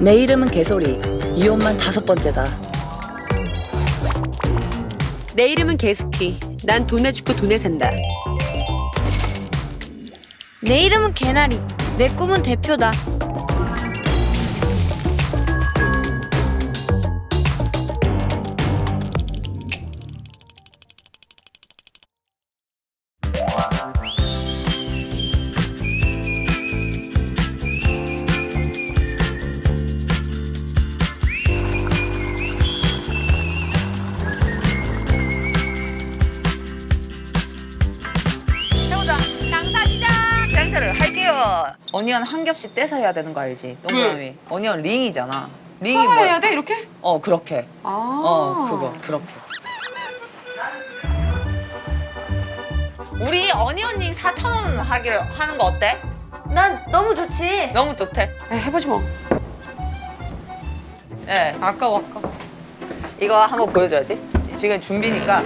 내 이름은 개소리. 이혼만 다섯 번째다. 내 이름은 개숙희. 난 돈에 죽고 돈에 산다. 내 이름은 개나리. 내 꿈은 대표다. 어니언 한 겹씩 떼서 해야 되는 거 알지? 동그라미. 어니언 링이잖아. 링이 화를 뭐야? 해야 돼 이렇게? 어 그렇게. 아. 어 그거 그렇게. 우리 어니언 링 4천 원 하기로 하는 거 어때? 난 너무 좋지. 너무 좋대. 에, 해보지 뭐. 네. 아까워 아까워. 이거 한번 보여줘야지. 지금 준비니까.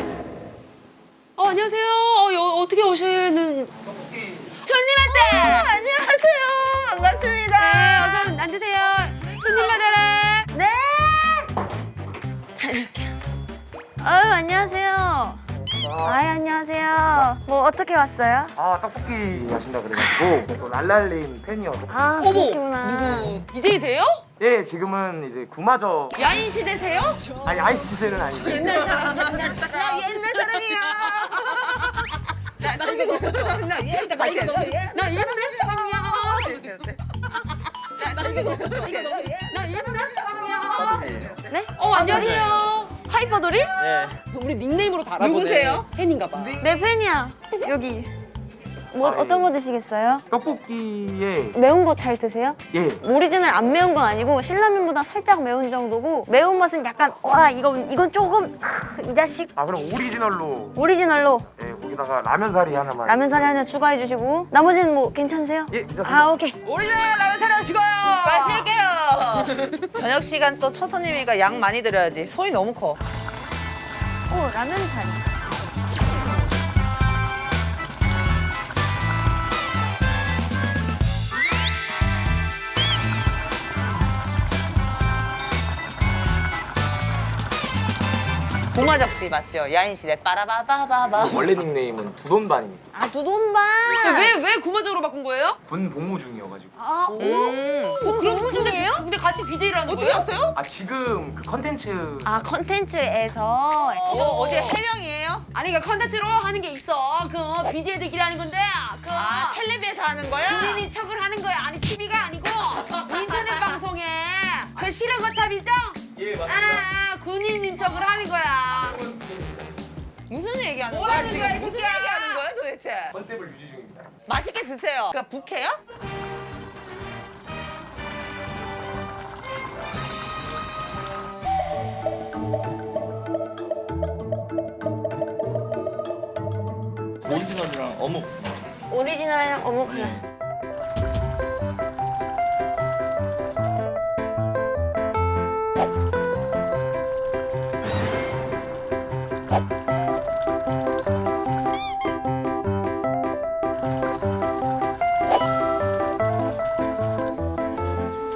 어 안녕하세요. 어, 여, 어떻게 오시는? 손님한테. 안녕 하세요. 반갑습니다. 네, 어서 앉으세요. 손님 받아라. 네. 아유 안녕하세요. 아유 안녕하세요. 뭐 어떻게 왔어요? 아 떡볶이 하신다 그래가지고 또 랄랄님 팬이어서 아 어머, 그러시구나. 누구? BJ세요? 예 지금은 이제 구마저 야인 시대세요? 아니 아이 시세는 아니고 옛날 사람, 옛날 사람. 나 옛날 사람이야. 나 이거 너무 좋아. 나 옛날 사람이야. 나 옛날 사람이야. 나 이거 너무 좋아. 이거 너무, 나 옛날 사람이야. 네? 어 안녕하세요. 하이퍼돌이? 예 우리 닉네임으로 다 알아보네. 누구세요? 팬인가 봐. 내 팬이야. 여기. 뭐 아, 예. 어떤 거 드시겠어요? 떡볶이에 매운 거 잘 드세요? 예 오리지널 안 매운 건 아니고 신라면보다 살짝 매운 정도고 매운 맛은 약간 와 이건 이건 조금 크, 이 자식 아 그럼 오리지널로 오리지널로 예 거기다가 라면사리 하나만 라면 사리 하나 추가해 주시고 나머지는 뭐 괜찮으세요? 예 괜찮습니다 아 오케이 오리지널 라면 사랑 죽어요. 가실게요. 저녁 시간 또 첫 손님이니까 양 많이 드려야지. 손이 너무 커. 오 라면 사리 봉화적 씨 맞죠? 야인 시대 빠라바바바바. 원래 닉네임은 두돈반입니다 아 두돈반 왜, 왜 구마적으로 바꾼 거예요? 군 복무 중이어가지고 아 오? 음. 어, 그럼 근데, 중이에요? 근데 같이 BJ를 하는 어떻게 거예요? 왔어요? 아 지금 그 컨텐츠 아 컨텐츠에서 어, 어디 해명이에요? 아니 그러니까 컨텐츠로 하는 게 있어. 그 BJ들끼리 하는 건데 그 아 텔레비에서 하는 거야? 본인이 척을 하는 거야. 아니 TV가 아니고 인터넷 방송에 그 실험 거탑이죠? 예 아, 아 군인인 척을 하는 거야. 무슨 얘기하는 뭐 거야 지금? 거야, 이 무슨 새끼야? 얘기하는 거야 도대체? 컨셉을 유지 중입니다 맛있게 드세요. 그러니까 부캐야? 오리지널이랑 어묵 오리지널이랑 어묵 하나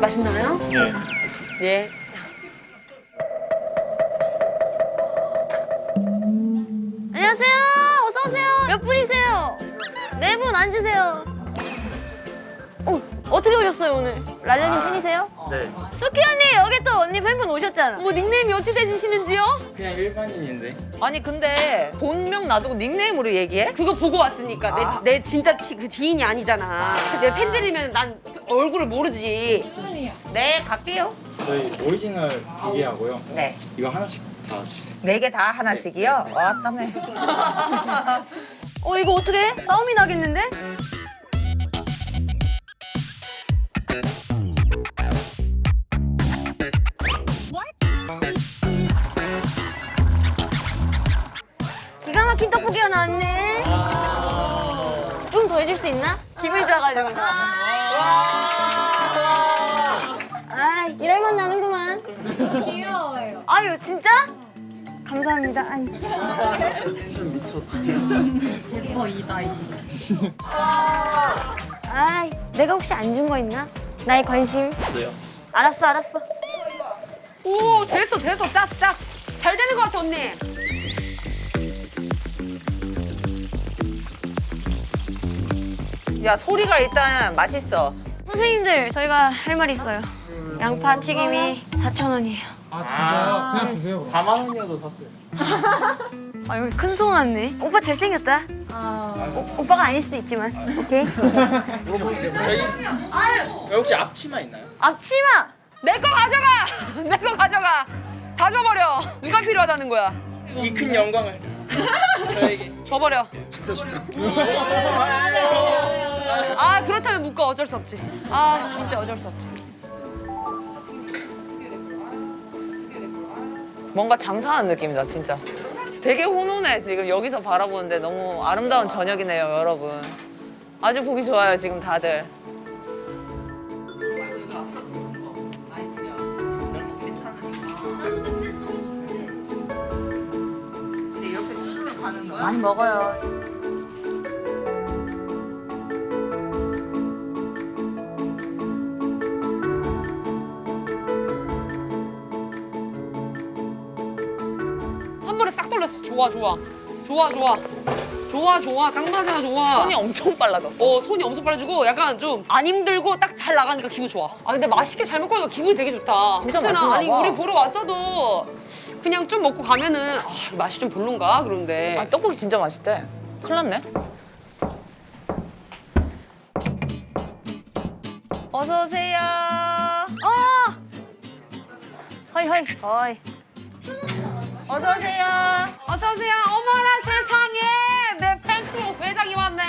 맛있나요? 네. 예. 안녕하세요 어서 오세요 몇 분이세요 네 분 앉으세요 어 어떻게 오셨어요 오늘 랄랄님 팬이세요? 네 수키 언니 여기 또 언니 팬분 오셨잖아 뭐 닉네임이 어찌 되시는지요? 그냥 일반인인데 아니 근데 본명 놔두고 닉네임으로 얘기해? 그거 보고 왔으니까 내, 아. 내 진짜 치, 그 지인이 아니잖아. 내 팬들이면 난 얼굴을 모르지. 네 갈게요. 저희 오리지널 두 개하고요 네. 이거 하나씩 다 주세요 네 개 다 하나씩이요? 와 땀에. 어 이거 어떻게 해? 싸움이 나겠는데? 기가 막힌 떡볶이가 나왔네 좀 더 해줄 수 있나? 기분이 좋아가지고 아 이럴만 나는구만 귀여워요 아유 진짜? 감사합니다 아유. 아이, 내가 혹시 안 준 거 있나? 나의 관심. 그래요? 알았어 알았어. 오 됐어 됐어 짰어 짰어. 잘 되는 것 같아 언니. 야 소리가 일단 맛있어. 선생님들 저희가 할 말 있어요. 양파 튀김이 4,000원이에요. 아 진짜요? 그냥 쓰세요. 4만 원이어도 샀어요. 아 여기 큰 소 왔네. 오빠 잘생겼다. 오, 오빠가 아닐 수도 있지만. 오케이. 저희 혹시 앞치마 있나요? 앞치마. 내 거 가져가. 내 거 가져가. 다 줘버려. 누가 필요하다는 거야? 이 큰 영광을 저에게 줘버려. 진짜 좋다. 아 그렇다면 묶어 어쩔 수 없지. 아 진짜 어쩔 수 없지. 뭔가 장사하는 느낌이다 진짜. 되게 훈훈해 지금 여기서 바라보는데 너무 아름다운 저녁이네요 여러분. 아주 보기 좋아요 지금 다들. 많이 먹어요. 좋아 좋아. 좋아 좋아. 좋아 좋아. 딱 맞아 좋아. 손이 엄청 빨라졌어. 어 손이 엄청 빨라지고 약간 좀 안 힘들고 딱 잘 나가니까 기분 좋아. 아 근데 맛있게 잘 먹고 하니까 기분이 되게 좋다. 진짜. 맛있나 아니 봐. 우리 보러 왔어도 그냥 좀 먹고 가면은 아 맛이 좀 별론가 그런데 아 떡볶이 진짜 맛있대. 큰일 났네. 어서 오세요. 어. 허이 허이 허이. 어서 오세요. 어서 오세요. 어머나 세상에 내 팬클럽 회장이 왔네.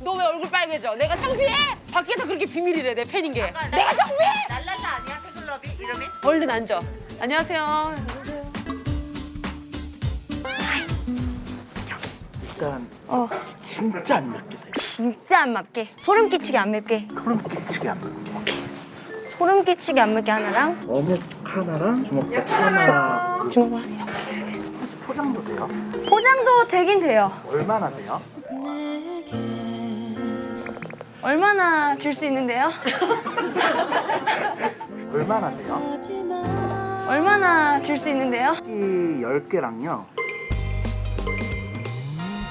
너 왜 얼굴 빨개져? 내가 창피해? 밖에서 그렇게 비밀이래 내 팬인 게. 내가 창피해? 랄랄라 아니야 팬클럽이 이름이? 얼른 앉아. 안녕하세요. 안녕하세요. 일단 어. 진짜 안 맵게 돼. 진짜 안 맞게. 소름 끼치게 안 맵게. 소름 끼치게 안 맵게. 소름 끼치게 안 맵게 하나랑 어묵 하나랑 주먹밥 하나. 주먹을 이렇게. 포장도 돼요? 포장도 되긴 돼요. 얼마나 돼요? 얼마나 줄 수 있는데요? 얼마나 돼요? 얼마나 줄 수 있는데요? 떡볶이 10개랑요.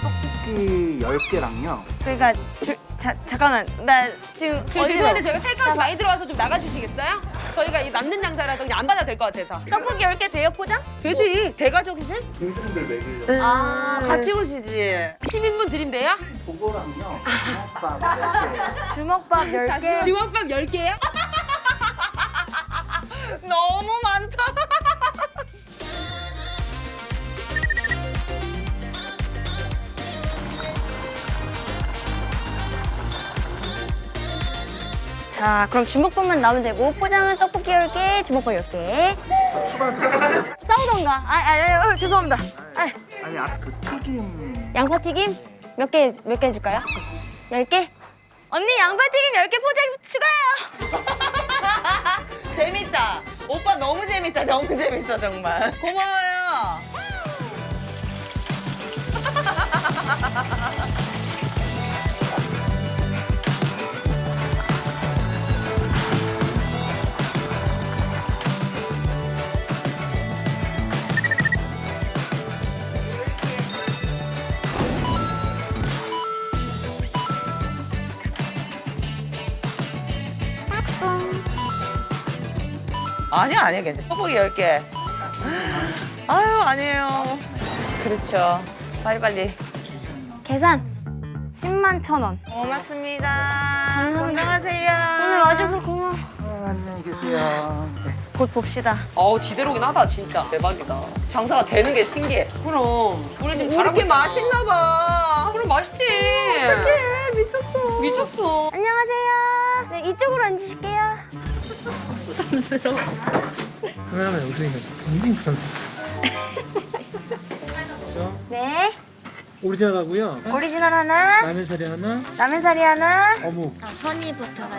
떡볶이 10개랑요. 그러니까 줄, 자, 잠깐만 나 지금 저 죄송한데 저희가 테이크아웃이 많이 들어와서 좀 나가주시겠어요? 저희가 이 남는 장사라서 그냥 안 받아도 될 것 같아서. 떡볶이 10개 돼요 포장? 되지. 대가족이세요? 동생들 먹이려고. 아 같이 오시지. 10인분 드린대요? 그거랑요. 주먹밥 10개. 주먹밥 10개 주먹밥 10개요? 자 그럼 주먹밥만 나오면 되고 포장은 떡볶이 10개 주먹밥 10개 추가도 돼요? 싸우던가 아, 아, 아, 어, 죄송합니다 아, 아니, 아까 그 튀김. 양파튀김 몇 개 몇개 해줄까요? 10개? 언니 양파튀김 10개 포장 추가요 재밌다. 오빠 너무 재밌다. 너무 재밌어 정말. 고마워요. 아니야 아니야 괜찮아. 떡볶이 10개. 아유 아니에요. 그렇죠. 빨리빨리. 계산 10만 천 원 고맙습니다. 감사합니다. 건강하세요. 오늘 와줘서 고마워 아, 안녕히 계세요. 네. 곧 봅시다 어우 지대로긴 하다 진짜. 대박이다. 장사가 되는 게 신기해. 그럼. 우리 지금 뭐 잘하고 이렇게 있잖아. 맛있나 봐. 그럼 맛있지. 어떡해 미쳤어. 미쳤어. 안녕하세요 네 이쪽으로 앉으실게요 카메라맨 우승이가 굉장히 부담. 네 오리지널하고요. 오리지널 하나 라면 사리 하나, 라면사리 하나 어묵. 허니버터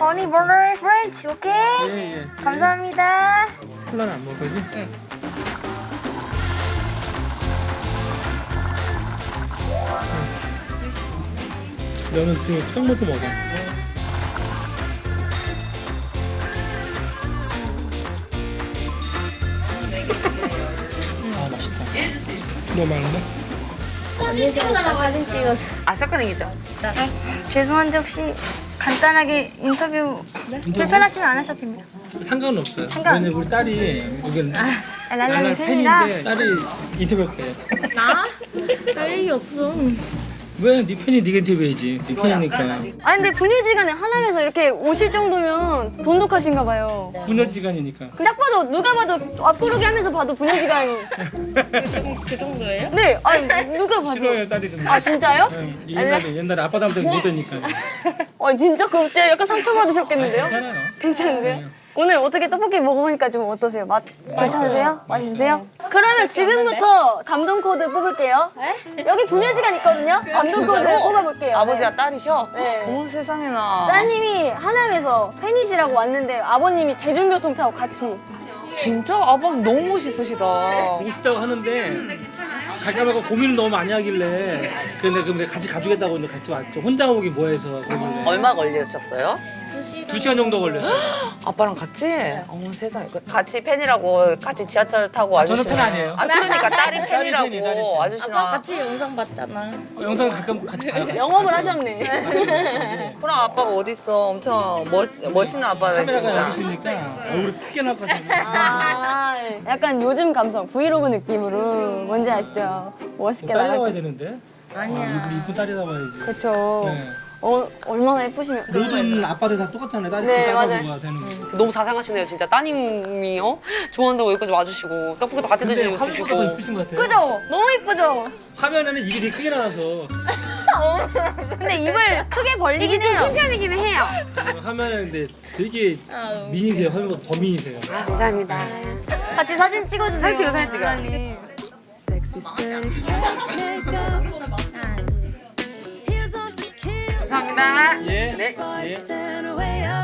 프렌치 오케이 예 예. 감사합니다 콜라는 안 먹을 거지? 응. 너는 지금 딱 먹어 먹어. 너무 많은데? 사진 찍어서. 아 섞어내기죠. 죄송한데 혹시 간단하게 인터뷰 불편하시면 안 하셔도 됩니다. 상관은 없어요. 상관. 왜냐면 우리 딸이 여기 아, 랄랄 랄랄이 팬이라. 팬인데 딸이 인터뷰할게. 나? 할 얘기 없어. 왜? 네 팬이 네가 인터뷰해야지. 네 팬이니까. 아 근데 분유지간에 하남에서 이렇게 오실 정도면 돈독하신가 봐요. 분열지간이니까. 딱 봐도 누가 봐도 앞구르기 하면서 봐도 분유지간이. 그 정도예요? 네. 아니 누가 봐도. 싫어요 딸이 좀. 아 진짜요? 응, 옛날에 옛날에 아빠 닮은 못 되니까. 아 진짜 그럼 진짜 약간 상처 받으셨겠는데요? 괜찮아요. 괜찮으세요? 오늘 어떻게 떡볶이 먹어보니까 좀 어떠세요? 맛 괜찮으세요? 맛있으세요? 그러면 지금부터 감동 코드 뽑을게요. 여기 분유지간 있거든요. 감동 코드 뽑아볼게요. 아버지와 딸이셔? 네. 어머 세상에나. 따님이 하남에서 팬이시라고 왔는데 아버님이 대중교통 타고 같이 진짜 아빠 너무 멋있으시다. 있다고 하는데 갈까 말까 고민을 너무 많이 하길래 근데 근데 같이 가주겠다고 근데 같이 왔죠. 혼자 오기 뭐해서 얼마 걸리셨어요? 두 시간 정도 걸렸어요. 아빠랑 같이? 어머 세상에. 그 같이 팬이라고 같이 지하철 타고 아, 저는 와주시나? 팬 아니에요. 아 그러니까 딸이 딸이 팬이에요, 딸이 팬이라고 팬. 와주시나? 어, 영상 가끔 같이 봐요. 같이. 영업을 하셨네. 그럼 아빠가 어딨어? 엄청 멋, 멋있는 아빠네 카메라가 진짜. 여기 있으니까 얼굴이 크게 같아요. 아, 약간 요즘 감성 브이로그 느낌으로 뭔지 아시죠? 멋있게 딸이 나와야 나갈 되는데. 아니야. 이쁜 딸이 나와야지. 그렇죠. 네. 어, 얼마나 예쁘시면 모든 아빠들 다 똑같잖아요. 딸이 네, 네, 맞아요. 딸하고가 되는 거. 너무 자상하시네요 진짜 따님이 어? 좋아한다고 여기까지 와주시고 떡볶이도 같이 근데 드시고 화면보다 더 주시고 이쁘신 것 같아요. 그죠? 너무 예쁘죠? 화면에는 입이 되게 크게 나와서 근데 입을 크게 벌리긴 해요. 편이긴 해요. 어, 화면에 근데 되게 미니세요. 화면보다 더 미니세요. 감사합니다. 같이 사진 찍어주세요. 사진 찍어, 사진 찍어. 감사합니다. 예. 네. 예.